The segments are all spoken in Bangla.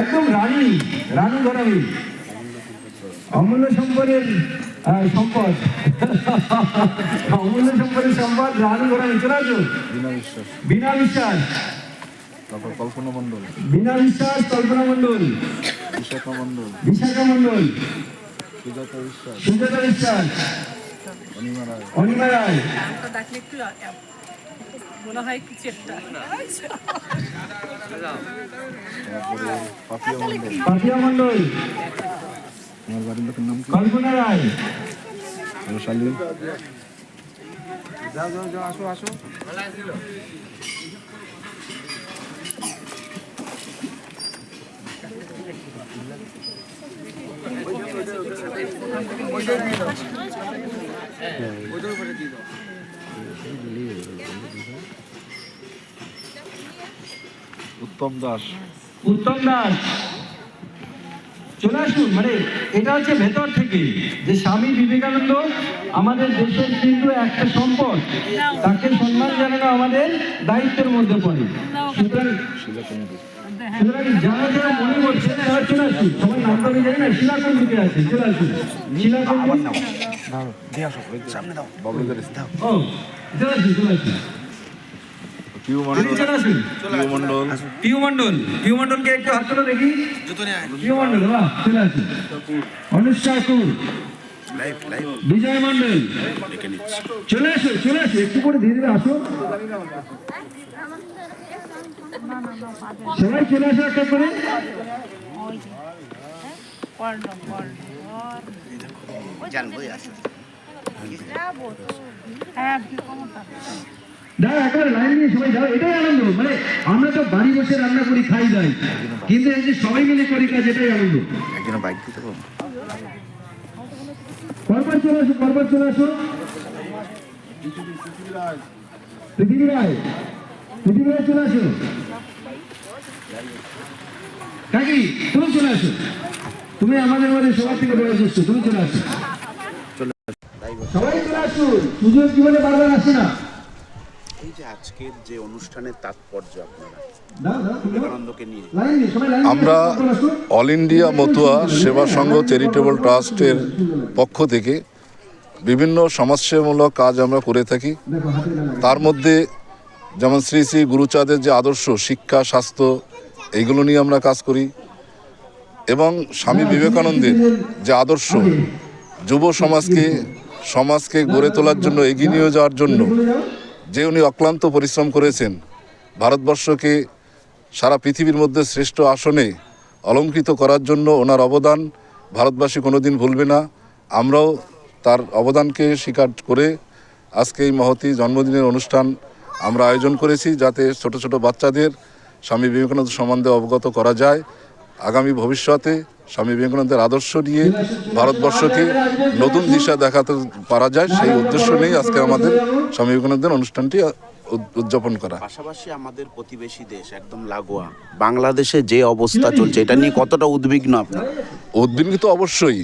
একদম রানী রানী ঘরামি। অমূল্য সম্পদের সম্পদ। অমূল্য সম্পদের সম্পদ রানী ঘরামি চলে আসুন বিনা বিশ্বাস। তারপর কল্পনা বিনা বিশ্বাস কল্পনা মণ্ডল। বিশাখা মণ্ডল। বিশাখা মণ্ডল। সুজাতা বিশ্বাস। সুজাতা বিশ্বাস। অনিমা রায়। অনিমা রায়। মনে হয় কিছু একটা পাপিয়া আমার বাড়ির লোকের নাম কল্পনা রায়। রোশালী। উত্তম দাস। উত্তম দাস। চলে আসুন মানে এটা হচ্ছে ভেতর থেকে। যে স্বামী বিবেকানন্দ আমাদের দেশের কিন্তু একটা সম্পদ। তাকে সম্মান জানানো আমাদের দায়িত্বের মধ্যে পড়ে। সুতরাং যারা যারা মনে করছেন তারা চলে আসুন। সবাই নামটা আমি জানি না শিলাকুণ্ডকে আছে। চলে আসুন। শিলাকুণ্ড বাবলুদের ইসলাম ও চলে আসুন চলে আসুন পিউ আপনি চলে আসুন পিউ মণ্ডল পিউ মন্ডল পিউ মন্ডলকে একটু হাত তুলে দেখি। পিউ মন্ডল বাহ চলে আসুন অনুষ্কা ঠাকুর বিজয় মন্ডল চলে আসো চলে আসো একটু করে ধীরে ধীরে আসো। সবাই চলে আসো একটা করে। দাও একেবারে লাইন নিয়ে সবাই দাও এটাই আনন্দ। মানে আমরা তো বাড়ি বসে রান্না করি খাই দাই কিন্তু এই যে সবাই মিলে করি কাজ এটাই আনন্দ। একজন বাইক দিতে পরপর চলে আসো পরপর চলে আসো। পৃথিবী রায় পৃথিবী রায় চলে আসো। কাকি তুমি চলে আসো। তুমি আমাদের মধ্যে সবার থেকে জ্যেষ্ঠ তুমি চলে আসো। সুযোগ জীবনে বারবার আসে না। এই যে আজকের যে অনুষ্ঠানের তাৎপর্য আপনারা দাও, দাও, তুমি দাও। বিবেকানন্দকে নিয়ে। লাইন দিয়ে, সবাই লাইন দিয়ে আমরা অল ইন্ডিয়া মতুয়া সেবা সংঘ চ্যারিটেবল ট্রাস্টের পক্ষ থেকে বিভিন্ন সমাজসেবামূলক কাজ আমরা করে থাকি। তার মধ্যে যেমন শ্রী শ্রী গুরুচাঁদের যে আদর্শ শিক্ষা স্বাস্থ্য এইগুলো নিয়ে আমরা কাজ করি। এবং স্বামী বিবেকানন্দের যে আদর্শ যুব সমাজকে সমাজকে গড়ে তোলার জন্য, এগিয়ে নিয়ে যাওয়ার জন্য যে উনি অক্লান্ত পরিশ্রম করেছেন, ভারতবর্ষকে সারা পৃথিবীর মধ্যে শ্রেষ্ঠ আসনে অলঙ্কৃত করার জন্য ওনার অবদান ভারতবাসী কোনোদিন ভুলবে না। আমরাও তার অবদানকে স্বীকার করে আজকে এই মহতি জন্মদিনের অনুষ্ঠান আমরা আয়োজন করেছি যাতে ছোট ছোট বাচ্চাদের স্বামী বিবেকানন্দ সম্বন্ধে অবগত করা যায়। আগামী ভবিষ্যতে স্বামী বিবেকানন্দের আদর্শ নিয়ে ভারতবর্ষকে নতুন দিশা দেখাতে পারা যায় সেই উদ্দেশ্য নিয়েই আজকে আমাদের স্বামী বিবেকানন্দের অনুষ্ঠানটি উদযাপন করা। পাশাপাশি আমাদের প্রতিবেশী দেশ একদম লাগোয়া। বাংলাদেশে যে অবস্থা চলছে এটা নিয়ে কতটা উদ্বিগ্ন আপনারা? তো অবশ্যই।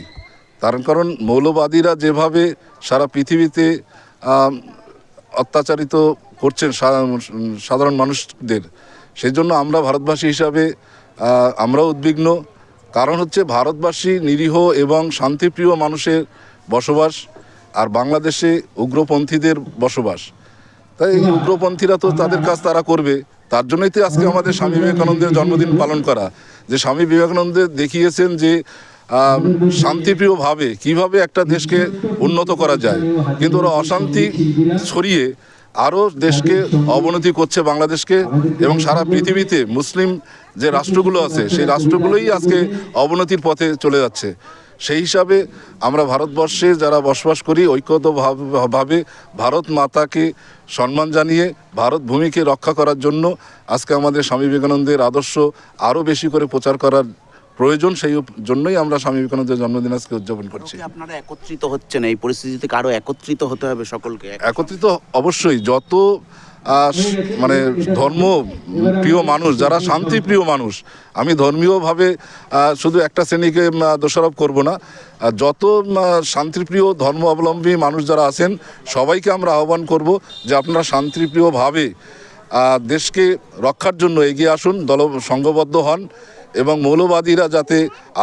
তার কারণ মৌলবাদীরা যেভাবে সারা পৃথিবীতে অত্যাচারিত করছেন সাধারণ মানুষদের সেই জন্য আমরা ভারতবাসী হিসাবে আহ, আমরাও উদ্বিগ্ন। কারণ হচ্ছে ভারতবাসী নিরীহ এবং শান্তিপ্রিয় মানুষের বসবাস আর বাংলাদেশে উগ্রপন্থীদের বসবাস। তাই এই উগ্রপন্থীরা তো তাদের কাজ তারা করবে। তার জন্যই তো আজকে আমাদের স্বামী বিবেকানন্দের জন্মদিন পালন করা। যে স্বামী বিবেকানন্দ দেখিয়েছেন যে শান্তিপ্রিয়ভাবে কীভাবে একটা দেশকে উন্নত করা যায়। কিন্তু ওরা অশান্তি ছড়িয়ে আরও দেশকে অবনতি করছে বাংলাদেশকে এবং সারা পৃথিবীতে মুসলিম যে রাষ্ট্রগুলো আছে, সেই রাষ্ট্রগুলোই আজকে অবনতির পথে চলে যাচ্ছে। সেই হিসাবে আমরা ভারতবর্ষে যারা বসবাস করি, ঐক্যবদ্ধভাবে ভারত মাতাকে সম্মান জানিয়ে, ভারত ভূমিকে রক্ষা করার জন্য আজকে আমাদের স্বামী বিবেকানন্দের আদর্শ আরও বেশি করে প্রচার করার প্রয়োজন সেই জন্যই আমরা স্বামী বিবেকানন্দের জন্মদিন আজকে উদযাপন করছি। আপনারা একত্রিত হচ্ছেন? এই পরিস্থিতিতে থেকে আরও একত্রিত হতে হবে সকলকে? একত্রিত অবশ্যই। যত মানে ধর্ম প্রিয় মানুষ যারা শান্তিপ্রিয় মানুষ আমি ধর্মীয়ভাবে শুধু একটা শ্রেণীকে দোষারোপ করব না। যত শান্তিপ্রিয় ধর্ম অবলম্বী মানুষ যারা আছেন সবাইকে আমরা আহ্বান করব যে আপনারা শান্তিপ্রিয়ভাবে দেশকে রক্ষার জন্য এগিয়ে আসুন দল সংঘবদ্ধ হন। এবং মৌলবাদীরা যাতে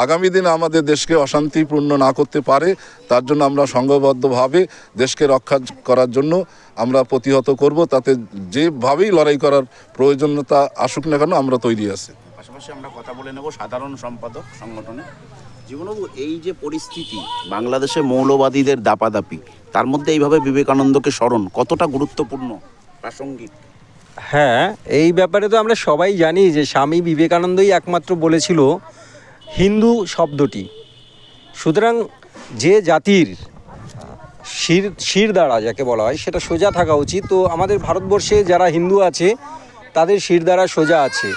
আগামী দিনে আমাদের দেশকে অশান্তিপূর্ণ না করতে পারে, তার জন্য আমরা সংঘবদ্ধভাবে দেশকে রক্ষা করার জন্য আমরা প্রতিহত করব। তাতে যেভাবেই লড়াই করার প্রয়োজনীয়তা আসুক না কেন, আমরা তৈরি আছি। পাশাপাশি আমরা কথা বলে নেব সাধারণ সম্পাদক সংগঠনে। জীবনবাবু, এই যে পরিস্থিতি, বাংলাদেশে মৌলবাদীদের দাপাদাপি, তার মধ্যে এইভাবে বিবেকানন্দকে স্মরণ কতটা গুরুত্বপূর্ণ প্রাসঙ্গিক? হ্যাঁ এই ব্যাপারে তো আমরা সবাই জানি যে স্বামী বিবেকানন্দই একমাত্র বলেছিল হিন্দু শব্দটি। সুতরাং যে জাতির শির শির দ্বারা যাকে বলা হয়, সেটা সোজা থাকা উচিত। তো আমাদের ভারতবর্ষে যারা হিন্দু আছে, তাদের শির দ্বারা সোজা আছে।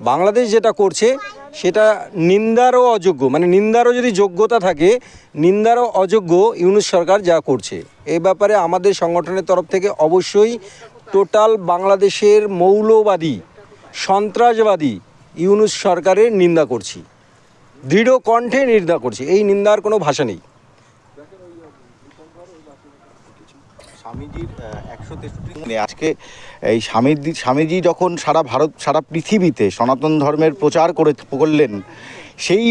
বাংলাদেশ যেটা করছে, সেটা নিন্দারও অযোগ্য। মানে নিন্দারও যদি যোগ্যতা থাকে, নিন্দারও অযোগ্য ইউনুস সরকার যা করছে। এ ব্যাপারে আমাদের সংগঠনের তরফ থেকে অবশ্যই টোটাল বাংলাদেশের মৌলবাদী, সন্ত্রাসবাদী ইউনুস সরকারের নিন্দা করছি। দৃঢ় কণ্ঠে নিন্দা করছি। এই নিন্দার কোনো ভাষা নেই। স্বামীজির একশো তেষট্টি আজকে এই স্বামীজি স্বামীজি যখন সারা ভারত, সারা পৃথিবীতে সনাতন ধর্মের প্রচার করে, করলেন সেই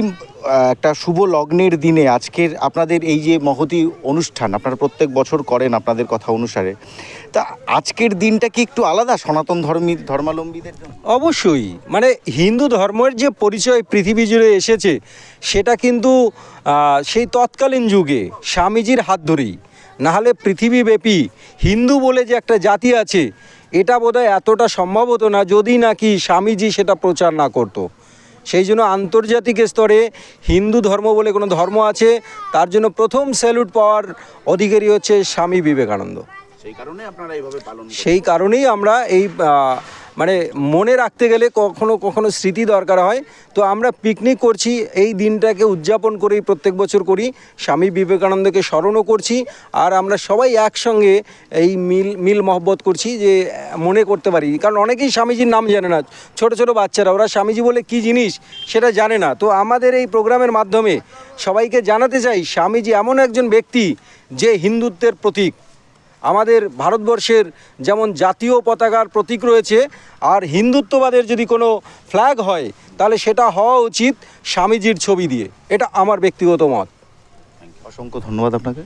একটা শুভ লগ্নের দিনে আজকের আপনাদের এই যে মহতি অনুষ্ঠান, আপনারা প্রত্যেক বছর করেন আপনাদের কথা অনুসারে, তা আজকের দিনটা কি একটু আলাদা সনাতন ধর্মী ধর্মাবলম্বীদের অবশ্যই। মানে হিন্দু ধর্মের যে পরিচয় পৃথিবী জুড়ে এসেছে, সেটা কিন্তু সেই তৎকালীন যুগে স্বামীজির হাত ধরেই, নাহলে পৃথিবীব্যাপী হিন্দু বলে যে একটা জাতি আছে, এটা বোধহয় এতটা সম্ভব হতো না, যদি নাকি স্বামীজি সেটা প্রচার না করতো। সেই জন্য আন্তর্জাতিক স্তরে হিন্দু ধর্ম বলে কোনো ধর্ম আছে তার জন্য প্রথম স্যালুট পাওয়ার অধিকারী হচ্ছে স্বামী বিবেকানন্দ। সেই কারণে আপনারা এইভাবে পালন সেই কারণেই আমরা এই মানে মনে রাখতে গেলে কখনো কখনো স্মৃতি দরকার হয়। তো আমরা পিকনিক করছি, এই দিনটাকে উদযাপন করেই প্রত্যেক বছর করি। স্বামী বিবেকানন্দকে স্মরণও করছি আর আমরা সবাই একসঙ্গে এই মিল মিল মহব্বত করছি যে মনে করতে পারি। কারণ অনেকেই স্বামীজির নাম জানে না, ছোট ছোট বাচ্চারা, ওরা স্বামীজি বলে কি জিনিস সেটা জানে না। তো আমাদের এই প্রোগ্রামের মাধ্যমে সবাইকে জানাতে চাই, স্বামীজি এমন একজন ব্যক্তি যে হিন্দুত্বের প্রতীক। আমাদের ভারতবর্ষের যেমন জাতীয় পতাকার প্রতীক রয়েছে আর হিন্দুত্ববাদের যদি কোনো ফ্ল্যাগ হয় তাহলে সেটা হওয়া উচিত স্বামীজির ছবি দিয়ে। এটা আমার ব্যক্তিগত মত। অসংখ্য ধন্যবাদ আপনাকে।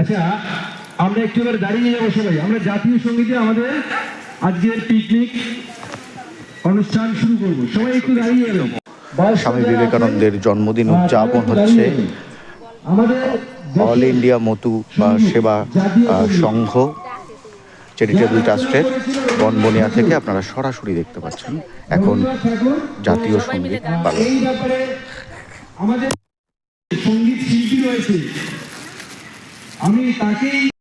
আচ্ছা আমরা একটু এবার দাঁড়িয়ে যাব সবাই। আমরা জাতীয় সঙ্গীতে আমাদের আজকের পিকনিক অনুষ্ঠান শুরু করব। সবাই একটু দাঁড়িয়ে বয়স্ক স্বামী বিবেকানন্দের জন্মদিন উদযাপন হচ্ছে। অল ইন্ডিয়া মতু বা সেবা সংঘ চ্যারিটেবল ট্রাস্টের বনবনিয়া থেকে আপনারা সরাসরি দেখতে পাচ্ছেন। এখন জাতীয় সংগীত পালন। আমাদের সংগীত শিল্পী রয়েছে। আমি তাকেই